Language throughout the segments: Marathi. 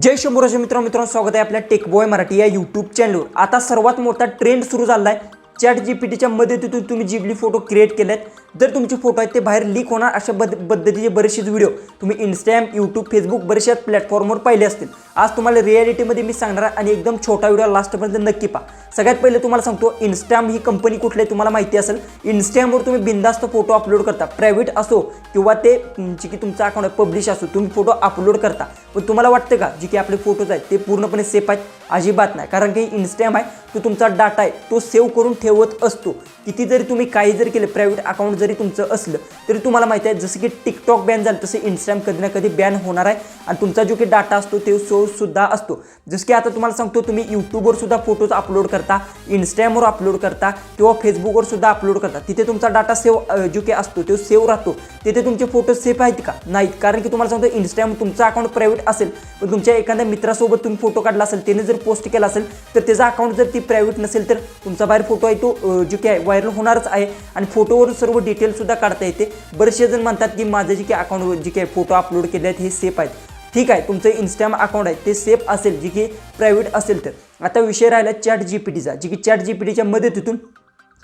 जय शंभूराज मित्र मित्रांनो स्वागत आहे आपल्या टेकबॉय मराठी या यूट्यूब चॅनलवर आता सर्वात मोठा ट्रेंड सुरू झाला आहे चॅट जी पी टीच्या मदतीतून तुम्ही जिबली फोटो क्रिएट केले आहेत जर तुमचे फोटो आहेत ते बाहेर लीक होणार अशा पद्ध पद्धतीचे बरेचसे व्हिडिओ तुम्ही इंस्टाग्राम यूट्यूब फेसबुक बरेचशा प्लॅटफॉर्मवर पाहिले असतील. आज तुम्हाला रियालिटीमध्ये मी सांगणार आहे आणि एकदम छोटा व्हिडिओ लास्टपर्यंत नक्की पहा. सगळ्यात पहिले तुम्हाला सांगतो इन्स्टाग्राम ही कंपनी कुठली आहे तुम्हाला माहिती असेल. इंस्टाग्रामवर तुम्ही बिंदास्त फोटो अपलोड करता. प्रायव्हेट असो किंवा ते जे की तुमचा अकाउंट आहे पब्लिश असो तुम्ही फोटो अपलोड करता. पण तुम्हाला वाटतं का जे की आपले फोटोज आहेत ते पूर्णपणे सेफ आहेत? अजिबात नाही. कारण की इंस्टाग्राम आहे तो तुमचा डाटा आहे तो सेव्ह करून ठेव ठेवत असतो. किती जरी तुम्ही काही जरी केलं प्रायव्हेट अकाउंट जरी तुमचं असलं तरी तुम्हाला माहिती आहे जसं की टिकटॉक बॅन झालं तसं इंस्टाग्राम कधी ना कधी बॅन होणार आहे. आणि तुमचा जो की डाटा असतो तो सोर्स सुद्धा असतो. जसं की आता तुम्हाला सांगतो तुम्ही यूट्यूबवर सुद्धा फोटोज अपलोड करता इंस्टाग्रामवर अपलोड करता किंवा फेसबुकवर सुद्धा अपलोड करता. तिथे तुमचा डाटा सेव्ह जो की असतो तो सेव्ह राहतो. तिथे तुमचे फोटो सेफ आहेत का? नाहीत. कारण की तुम्हाला सांगतो इंस्टाग्राम तुमचा अकाउंट प्रायव्हेट असेल पण तुमच्या एखाद्या मित्रासोबत तुम्ही फोटो काढला असेल त्याने जर पोस्ट केला असेल तर त्याचा अकाउंट जर ती प्रायव्हेट नसेल तर तुमचा बाहेर फोटो आहे तो जो की आहे व्हायरल होणारच आहे. आणि फोटोवर सर्व डिटेल्ससुद्धा काढता येते. बरेचसे जण म्हणतात की माझे जे काही अकाउंट जे काही फोटो अपलोड केले आहेत हे सेफ आहेत. ठीक आहे तुमचं इन्स्टाम अकाउंट आहे ते सेफ असेल जे की प्रायव्हेट असेल तर. आता विषय राहिला चॅट जी पी टीचा जे की चॅट जी पी टीच्या मदतीतून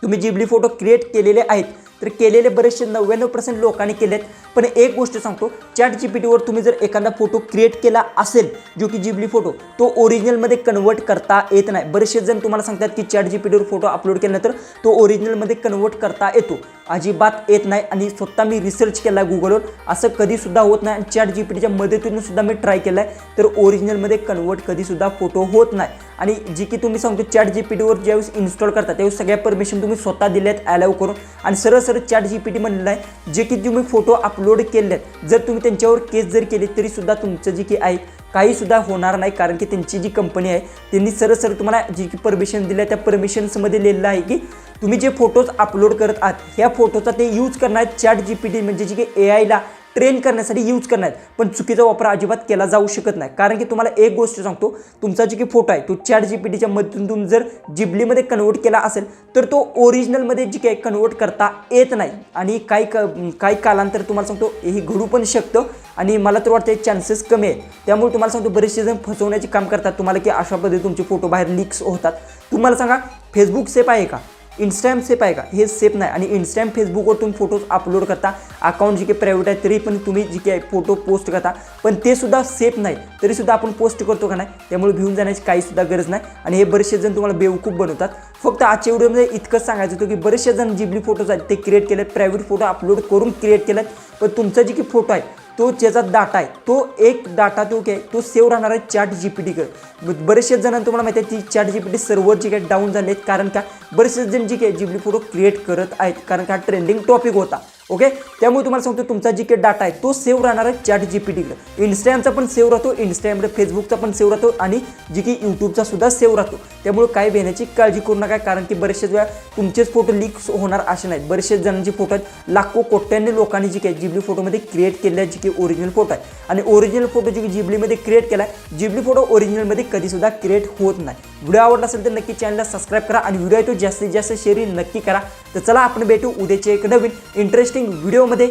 तुम्ही जिबली फोटो क्रिएट केलेले आहेत. तर केलेले बरेचसे नव्याण्णव पर्सेंट लोकांनी केले आहेत पण एक गोष्ट सांगतो चॅट जी पी टीवर तुम्ही जर एखादा फोटो क्रिएट केला असेल जो की जिबली फोटो तो ओरिजिनलमध्ये कन्वर्ट करता येत नाही. बरेचसे जण तुम्हाला सांगतात की चॅट जी पी टीवर फोटो अपलोड केल्यानंतर तो ओरिजिनलमध्ये कन्वर्ट करता येतो. अजिबात येत नाही आणि स्वतः मी रिसर्च केला आहे गुगलवर असं कधीसुद्धा होत नाही आणि चॅट जी पी टीच्या मदतीतून सुद्धा मी ट्राय केला आहे तर ओरिजिनलमध्ये कन्वर्ट कधीसुद्धा फोटो होत नाही. आणि जी की तुम्ही सांगतो चॅट जी पी टीवर ज्यावेळेस इन्स्टॉल करता त्यावेळेस सगळ्या परमिशन तुम्ही स्वतः दिल्यात अलाव करून. आणि सरळ sir chat G P T म्हणलेलं आहे जे की तुम्ही फोटो अपलोड केले आहेत जर तुम्ही त्यांच्यावर केस जर केली तरी सुद्धा तुमचं जे की आहे काही सुद्धा होणार नाही कारण की त्यांची जी कंपनी आहे त्यांनी सर सर तुम्हाला जी की परमिशन दिल्या त्या परमिशन्समध्ये लिहिलेलं आहे की तुम्ही जे फोटोज अपलोड करत आहात ह्या फोटोचा ते यूज करणार चॅट जी पी टी म्हणजे जी की ए आयला ट्रेन करण्यासाठी यूज करणार आहेत. पण चुकीचा वापर अजिबात केला जाऊ शकत नाही. कारण की तुम्हाला एक गोष्ट सांगतो तुमचा जे की फोटो आहे तो चॅट जी पी टीच्या मदतीतून तुम्ही जर जिबलीमध्ये कन्वर्ट केला असेल तर तो ओरिजिनलमध्ये जी काही कन्वर्ट करता येत नाही. आणि काही क काही कालांतर तुम्हाला सांगतो हे घडू पण शकतं आणि मला तर वाटतं चान्सेस कमी आहे त्यामुळे तुम्हाला सांगतो बरेचसे जण फसवण्याचे काम करतात. तुम्हाला की अशा पद्धती तुमचे फोटो बाहेर लीक्स होतात. तुम्हाला सांगा फेसबुक सेफ आहे का? इंस्टाग्राम सेफ आहे का? हे सेफ नाही. आणि इंस्टाग्राम फेसबुकवर तुम्ही फोटोज अपलोड करता. अकाउंट जे काही प्रायव्हेट आहे तरी पण तुम्ही जे काही फोटो पोस्ट करता. पण ते सुद्धा सेफ नाही. तरीसुद्धा आपण पोस्ट करतो का नाही? त्यामुळे भिवून जाण्याची काहीसुद्धा गरज नाही. आणि हे बरेचसे जण तुम्हाला बेवकूफ बनवतात. फक्त आजच्या व्हिडिओमध्ये इतकंच सांगायचं होतं की बरेचसे जण जिबली फोटोज आहेत ते क्रिएट केलेत प्रायव्हेट फोटो अपलोड करून क्रिएट केलेत. पण तुमचा जे काही फोटो आहे तो ज्याचा डाटा आहे तो एक डाटा तो काय तो सेव्ह राहणार आहे चॅट जी पी टीकडे बरेचसे जणांना तुम्हाला माहिती आहे ती chat G P T server जी काय डाऊन झाले आहेत कारण का बरेचसे जण जी काही टी फोटो क्रिएट करत आहेत कारण का ट्रेंडिंग टॉपिक होता. ओके? त्यामुळे तुम्हाला सांगतो तुमचा जी काही डाटा आहे तो सेव्ह राहणार आहे चॅट जी पी टीकडे इंस्टाग्रामचा पण सेव्ह राहतो इंस्टाग्रामकडे फेसबुकचा पण सेव्ह राहतो आणि जी की यूट्यूबचा सुद्धा सेव्ह राहतो. त्यामुळे काय भेण्याची काळजी करू नका कारण की बरेचसे वेळा तुमचेच फोटो लीक होणार असे नाहीत बरेचसे जणांचे फोटो आहेत लाखो कोट्यांनी लोकांनी जी काही जिबली फोटोमध्ये क्रिएट केलेल्या जी की ओरिजिनल फोटो आहे आणि ओरिजिनल फोटो जी की जिबलीमध्ये क्रिएट केला आहे जिबली फोटो ओरिजिनलमध्ये कधीसुद्धा क्रिएट होत नाही. व्हिडिओ आवडला असेल तर नक्की चॅनलला सबस्क्राईब करा आणि व्हिडिओ तो जास्तीत जास्त शेअरिंग नक्की करा. तर चला आपण भेटू उद्याचे एक नवीन इंटरेस्ट इंटरेस्टिंग व्हिडिओमध्ये